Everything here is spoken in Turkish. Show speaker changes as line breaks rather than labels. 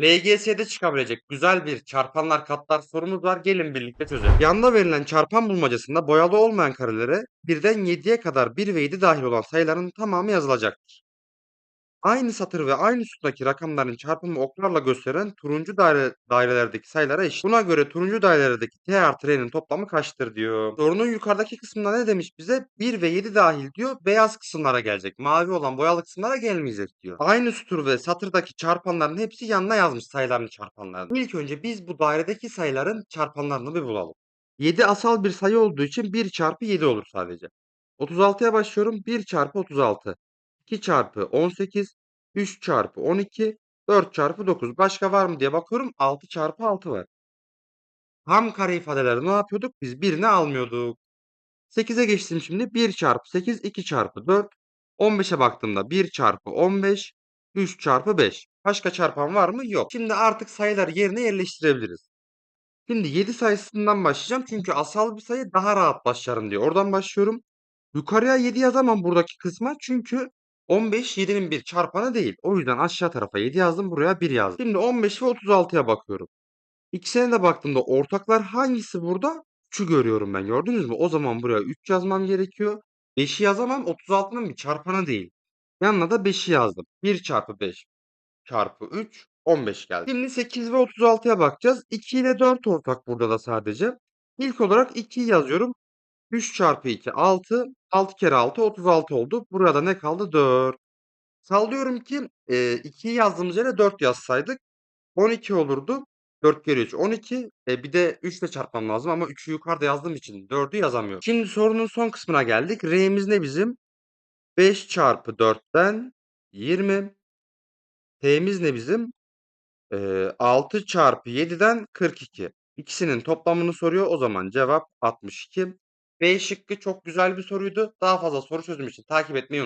LGS'de çıkabilecek güzel bir çarpanlar katlar sorumuz var. Gelin birlikte çözelim. Yanda verilen çarpan bulmacasında boyalı olmayan karelere birden 7'ye kadar 1 ve 7 dahil olan sayıların tamamı yazılacaktır. Aynı satır ve aynı sütundaki rakamların çarpımı oklarla gösterilen turuncu daire, dairelerdeki sayılara eşit. Buna göre turuncu dairelerdeki t artı r'nin toplamı kaçtır diyor. Sorunun yukarıdaki kısmında ne demiş bize? 1 ve 7 dahil diyor. Beyaz kısımlara gelecek. Mavi olan boyalı kısımlara gelmeyecek diyor. Aynı sütur ve satırdaki çarpanların hepsi yanına yazmış sayıların çarpanlarını. İlk önce biz bu dairedeki sayıların çarpanlarını bir bulalım. 7 asal bir sayı olduğu için 1 çarpı 7 olur sadece. 36'ya başlıyorum. 1 çarpı 36. 2 çarpı 18, 3 çarpı 12, 4 çarpı 9. Başka var mı diye bakıyorum. 6 çarpı 6 var. Tam kare ifadeleri ne yapıyorduk? Biz birini almıyorduk. 8'e geçtim şimdi. 1 çarpı 8, 2 çarpı 4. 15'e baktığımda 1 çarpı 15, 3 çarpı 5. Başka çarpan var mı? Yok. Şimdi artık sayıları yerine yerleştirebiliriz. Şimdi 7 sayısından başlayacağım. Çünkü asal bir sayı daha rahat başlarım diye. Oradan başlıyorum. Yukarıya 7 yazamam buradaki kısma. Çünkü 15 7'nin bir çarpanı değil. O yüzden aşağı tarafa 7 yazdım. Buraya 1 yazdım. Şimdi 15 ve 36'ya bakıyorum. İkisine de baktığımda ortaklar hangisi burada? 3'ü görüyorum ben. Gördünüz mü? O zaman buraya 3 yazmam gerekiyor. 5'i yazamam. 36'nın bir çarpanı değil. Yanına da 5'i yazdım. 1 çarpı 5 çarpı 3 15 geldi. Şimdi 8 ve 36'ya bakacağız. 2 ile 4 ortak burada da sadece. İlk olarak 2'yi yazıyorum. 3 çarpı 2 6. 6 kere 6 36 oldu. Burada ne kaldı? 4. Sallıyorum ki e, 2'yi yazdığımız yere 4 yazsaydık 12 olurdu. 4 kere 3 12. E, bir de 3 ile çarpmam lazım ama 3'ü yukarıda yazdığım için 4'ü yazamıyorum. Şimdi sorunun son kısmına geldik. R'miz ne bizim? 5 çarpı 4'ten 20. T'miz ne bizim? Ee, 6 çarpı 7'den 42. İkisinin toplamını soruyor. O zaman cevap 62. B şıkkı çok güzel bir soruydu. Daha fazla soru çözüm için takip etmeyi unutmayın.